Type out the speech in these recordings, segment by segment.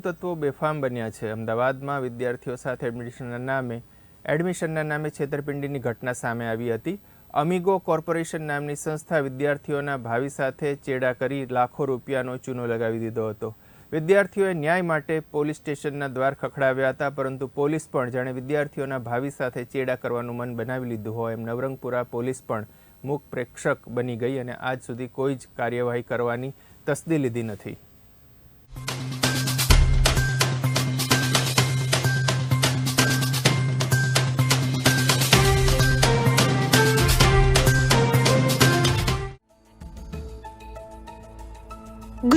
તત્વો બેફામ બન્યા છે. અમદાવાદમાં વિદ્યાર્થીઓ સાથે એડમિશનના નામે એડમિશનના નામે છેતરપિંડીની ઘટના સામે આવી હતી. અમિગો કોર્પોરેશન નામની સંસ્થા વિદ્યાર્થીઓના ભાવિ સાથે ચેડા કરી લાખો રૂપિયાનો ચૂનો લગાવી દીધો હતો. વિદ્યાર્થીઓએ ન્યાય માટે પોલીસ સ્ટેશનના દ્વાર ખખડાવ્યા હતા, પરંતુ પોલીસ પણ જાણે વિદ્યાર્થીઓના ભાવિ સાથે ચેડા કરવાનું મન બનાવી લીધું હોય એમ નવરંગપુરા પોલીસ પણ મૂક પ્રેક્ષક બની ગઈ અને આજ સુધી કોઈ જ કાર્યવાહી કરવાની તસદી લીધી નથી.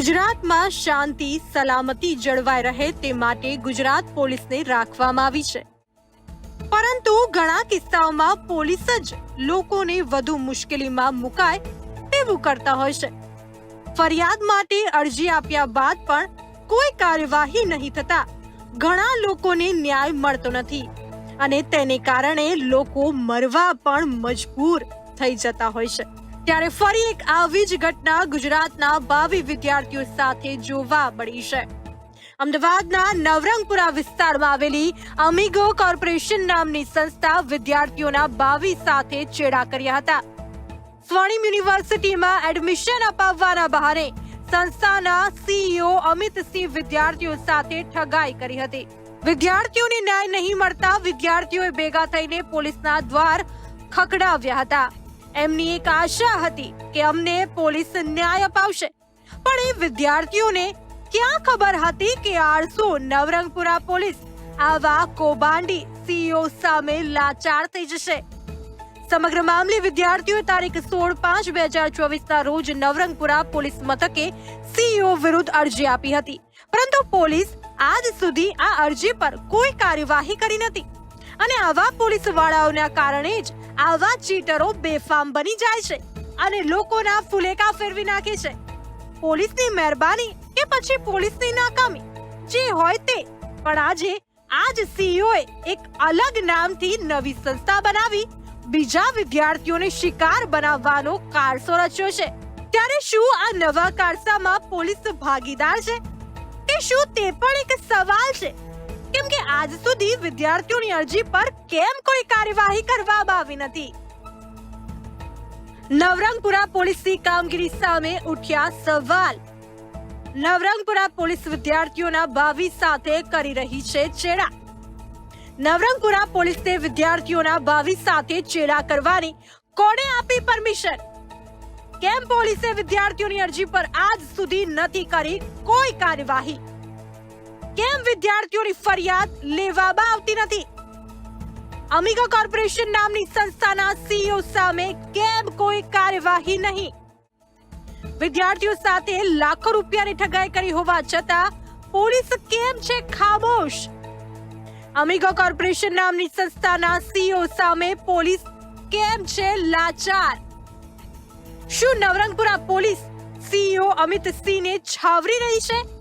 ગુજરાતમાં શાંતિ, સલામતી જળવાઈ રહે તે માટે ગુજરાત પોલીસને રાખવામાં આવી છે. પરંતુ ઘણા કિસ્સાઓમાં પોલીસ જ લોકોને વધુ મુશ્કેલીમાં મુકાય તેવું કરતા હોય છે. ફરિયાદ માટે અરજી આપ્યા બાદ પણ કોઈ કાર્યવાહી નહીં થતા ઘણા લોકોને ન્યાય મળતો નથી અને તેને કારણે લોકો મરવા પણ મજબૂર થઈ જતા હોય છે. ત્યારે ફરી એક આવી જ ઘટના ગુજરાતના ભાવિ વિદ્યાર્થીઓ સાથે જોવા મળી છે. અમદાવાદના નવરંગપુરા વિસ્તારમાં આવેલી અમિગો કોર્પોરેશન નામની સંસ્થા વિદ્યાર્થીઓના ભાવિ સાથે ચેડા કર્યા હતા. સ્વર્ણિમ યુનિવર્સિટીમાં એડમિશન અપાવવાના બહાને સંસ્થાના સીઈઓ અમિતસિંહ વિદ્યાર્થીઓ સાથે ઠગાઈ કરી હતી. વિદ્યાર્થીઓને ન્યાય નહીં મળતા વિદ્યાર્થીઓએ ભેગા થઈને પોલીસના દ્વાર ખખડાવ્યા હતા. એમની એક આશા હતી કે અમને પોલીસ ન્યાય અપાવશે. પણ એ વિદ્યાર્થીઓને ક્યાં ખબર હતી કે આળસુ નવરંગપુરા પોલીસ આવા કોબાંડી સીઈઓ સામે લાચાર થઈ જશે? સમગ્ર મામલે વિદ્યાર્થીઓએ તારીખ સોળ પાંચ બે હજાર ચોવીસના રોજ નવરંગપુરા પોલીસ મથકે સીઈઓ વિરુદ્ધ અરજી આપી હતી. પરંતુ પોલીસ આજ સુધી આ અરજી પર કોઈ કાર્યવાહી કરી નથી. અને આવા પોલીસ વાળાઓના કારણે જ આવા ચીટરો બેફામ બની જાય છે અને લોકોના ફુલેકા ફેરવી નાખે છે. પોલીસની મહેરબાની કે પછી પોલીસની નાકામી, જે હોય તે. પણ આજે, આજ સીઈઓએ એક અલગ નામથી નવી સંસ્થા બનાવી, બીજા વિદ્યાર્થીઓને શિકાર બનાવવાનો કારસો રચ્યો છે. ત્યારે શું આ નવા કારસામાં પોલીસ ભાગીદાર છે? કે શું તે પણ એક સવાલ છે? કેમ કે આજ સુધી વિદ્યાર્થીઓની અરજી પર કેમ કોઈ કાર્યવાહી કરવામાં આવી નથી નવરંગપુરા પોલીસની કામગીરી સામે ઉઠ્યા સવાલ નવરંગપુરા પોલીસ વિદ્યાર્થીઓના ભાવિ સાથે કરી રહી છે ચેડા નવરંગપુરા પોલીસને વિદ્યાર્થીઓના ભાવિ સાથે ચેડા કરવાની કોણે આપી પરમિશન કેમ પોલીસે વિદ્યાર્થીઓની અરજી પર આજ સુધી નથી કરી કોઈ કાર્યવાહી કેમ વિદ્યાર્થીઓની ફરિયાદ લેવામાં આવતી નથી? અમિગા કોર્પોરેશન નામની સંસ્થાના સીઈઓ સામે કેમ કોઈ કાર્યવાહી નહીં? વિદ્યાર્થીઓ સાથે લાખો રૂપિયાની ઠગાઈ કરી હોવા છતાં પોલીસ કેમ છે ખામોશ? અમિગા કોર્પોરેશન નામની સંસ્થાના સીઈઓ સામે પોલીસ કેમ છે લાચાર? શું નવરંગપુરા પોલીસ સીઈઓ અમિત સિંહને છાવરી રહી છે?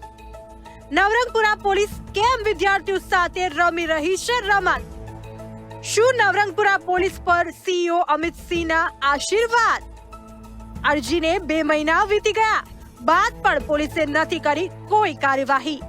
નવરંગપુરા પોલીસ કેમ વિદ્યાર્થીઓ સાથે રમી રહી છે રમત? શું નવરંગપુરા પોલીસ પર સીઈઓ અમિત સિંહના આશીર્વાદ? અરજીને બે મહિના વીતી ગયા, બાદ પણ પોલીસે નથી કરી કોઈ કાર્યવાહી.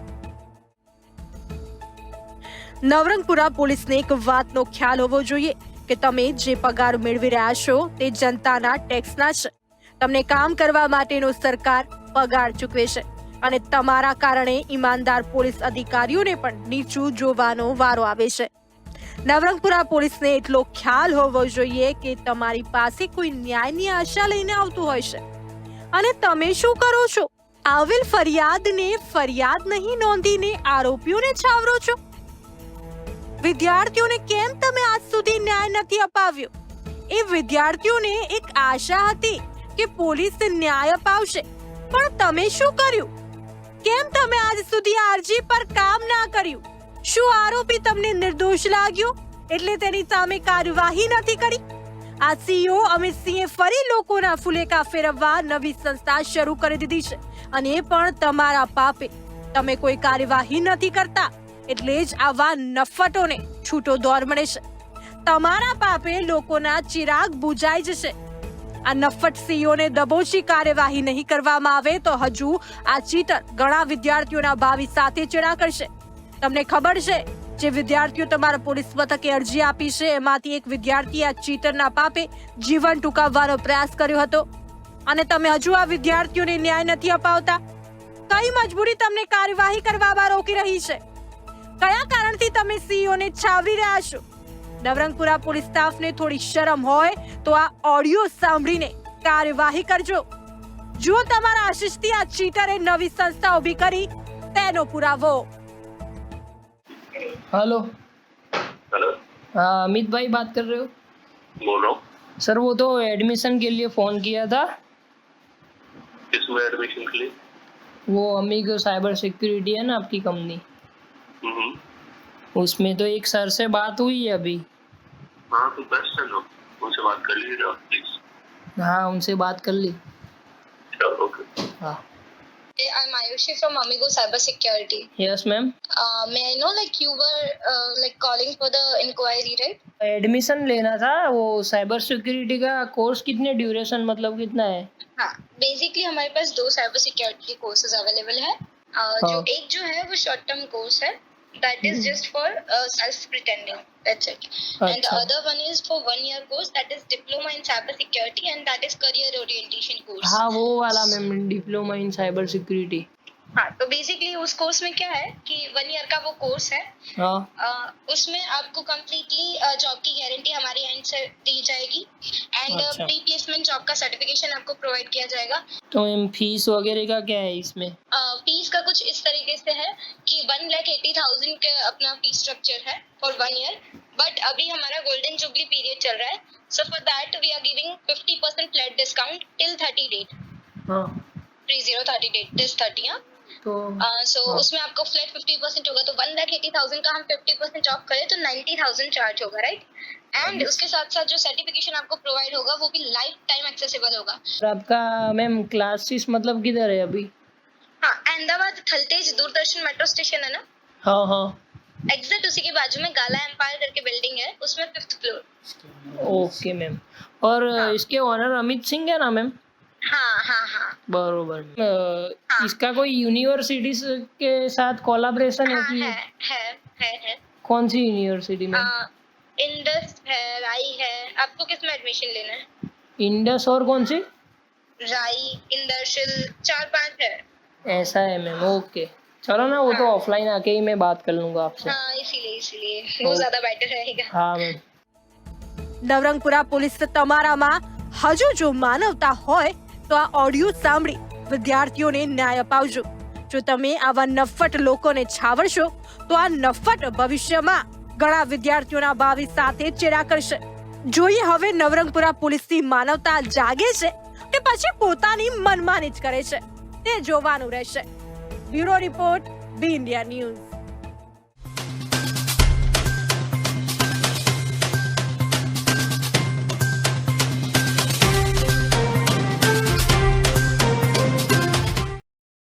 નવરંગપુરા પોલીસને એક વાતનો ખ્યાલ હોવો જોઈએ કે તમે જે પગાર મેળવી રહ્યા છો તે જનતાના ટેક્સના છે. તમને કામ કરવા માટેનો સરકાર પગાર ચૂકવે છે. અને તમારા કારણે ઈમાનદાર પોલીસ અધિકારીઓને પણ નીચું જોવાનો વારો આવે છે. નવરંગપુરા પોલીસને એટલો ખ્યાલ હોવો જોઈએ કે તમારી પાસે કોઈ ન્યાયની આશા લઈને આવતું હોય છે. અને તમે શું કરો છો? આવેલ ફરિયાદને ફરિયાદ નહીં નોંધીને આરોપીઓને છાવરો છો? વિદ્યાર્થીઓને કેમ તમે આજ સુધી ન્યાય નથી અપાવ્યો? એ વિદ્યાર્થીઓને એક આશા હતી કે પોલીસ ન્યાય અપાવશે. પણ તમે શું કર્યું? કેમ તમે આજ સુધી અરજી પર કામ ના કર્યું? શું આરોપી તમને નિર્દોષ લાગ્યો? એટલે તેની સામે કાર્યવાહી નથી કરી? આ સીઓ અમિત સિંહે ફરી લોકોના ફુલેકા ફેરવવા નવી સંસ્થા શરૂ કરી દીધી છે. અને એ પણ તમારા પાપે. તમે કોઈ કાર્યવાહી નથી કરતા. એટલે જ આવા નફટોને છૂટો દોર મળે છે. તમારા પાપે લોકોના ચિરાગ બુજાઈ જશે. આ નફટ સીઓને દબોચી કાર્યવાહી નહીં કરવામાં આવે તો હજુ આ ચીટર ઘણા વિદ્યાર્થીઓના ભાવિ સાથે ચેડા કરશે. તમને ખબર છે, જે વિદ્યાર્થીઓ તમારા પોલીસ મથકે અરજી આપી છે, એમાંથી એક વિદ્યાર્થી આ ચીટરના પાપે જીવન ટૂંકાવવાનો પ્રયાસ કર્યો હતો. અને તમે હજુ આ વિદ્યાર્થીઓને ન્યાય નથી અપાવતા. કઈ મજબૂરી તમને કાર્યવાહી કરવામાં રોકી રહી છે? કયા કારણથી તમે સીઓને છાવી રહ્યા છો? નવરંગપુરા પોલીસ સ્ટાફને થોડી શરમ હોય તો આ ઓડિયો સાંભળીને કાર્યવાહી કરજો જો તમારા આશીષથી આ ચીટરે નવી સંસ્થા ઊભી કરી તેનો પુરાવો हेलो हेलो हाँ अमित भाई बात कर रहे हो बोल रहा हूँ सर वो तो एडमिशन के लिए फ़ोन किया था किसमें एडमिशन के लिए वो अमीगो साइबर सिक्योरिटी है ना आपकी कंपनी हम्म, उसमें तो एक सर से बात हुई है अभी। हाँ तो बेस्ट है लो उनसे बात कर प्लीज़ हाँ उनसे बात कर ली। चलो ओके हाँ। I'm Ayushi from Amigo Cyber Security. Yes ma'am Uh, may I know, like, you were uh, like calling for the inquiry, right? Admission लेना था वो साइबर सिक्योरिटी का कोर्स कितने ड्यूरेशन मतलब कितना है? हाँ बेसिकली हमारे पास दो साइबर सिक्योरिटी कोर्सेज अवेलेबल है। Uh, जो हाँ। एक जो है वो शॉर्ट टर्म कोर्स है। that is just for uh, self pretending that's it okay. and the other one is for one year course that is diploma in cyber security and that is career orientation course हाँ वो वाला ma'am diploma in cyber security हाँ तो basically उस course में क्या है कि वन ईयर का वो कोर्स है हाँ. उसमें आपको कम्प्लीटली जॉब की गारंटी हमारी एंड से दी जाएगी एंड। प्री प्लेसमेंट जॉब का सर्टिफिकेशन आपको प्रोवाइड किया जाएगा। तो मैम फ़ीस वगैरह का क्या है इसमें? फ़ीस का कुछ इस तरीके से है कि वन लैख एटी थाउज़ेंड का अपना फ़ीस स्ट्रक्चर है फॉर वन ईयर बट अभी हमारा गोल्डन जुबली पीरियड चल रहा है। So for that we are giving fifty percent flat discount till thirty date three zero thirty date this thirty हाँ। तो सो हाँ। उसमें आपको फ्लैट फिफ्टी परसेंट होगा। तो वन लाख एटी थाउज़ेंड का हम फिफ्टी परसेंट ऑफ़ करें तो नाइन्टी थाउज़ेंड चार्ज होगा राइट एंड उसके साथ साथ जो सर्टिफिकेशन आपको प्रोवाइड होगा वो भी लाइफ टाइम एक्सेसिबल होगा। और आपका मैम क्लासेस मतलब किधर है अभी? हाँ अहमदाबाद थलतेज दूरदर्शन मेट्रो स्टेशन है ना? हाँ हाँ। एग्जैक्ट उसी के बाजू में गाला एम्पायर करके बिल्डिंग है उसमें फिफ्थ फ्लोर ओके मैम और हाँ. इसके ओनर अमित सिंह है ना मैम हाँ हाँ हाँ। बरोबर। हाँ। इसका कोई यूनिवर्सिटी के साथ कोलाब्रेशन है हाँ कि है है है है। कौन सी यूनिवर्सिटी में आ, इंडस है राई है आपको किस में एडमिशन लेना है इंडस और कौन सी राई इंदरशिल चार पांच है ऐसा है मैम ओके चलो ना वो तो ऑफलाइन आके ही मैं बात कर लूंगा आपसे हाँ इसीलिए इसीलिए वो ज्यादा बेटर रहेगा हाँ मैम નવરંગપુરા પોલીસ તમારામાં હજુ જો માનવતા હોય તો આ ઓડિયો સાંભળી વિદ્યાર્થીઓને ન્યાય અપાવજો જો તમે આવા નફ્ફટ લોકોને છાવરશો તો આ નફ્ફટ ભવિષ્યમાં ઘણા વિદ્યાર્થીઓના ભાવિ સાથે ચેડા કરશે. જોઈએ હવે નવરંગપુરા પોલીસની માનવતા જાગે છે કે પછી પોતાની મનમાની જ કરે છે. તે જોવાનું રહેશે. Bureau report, B India news.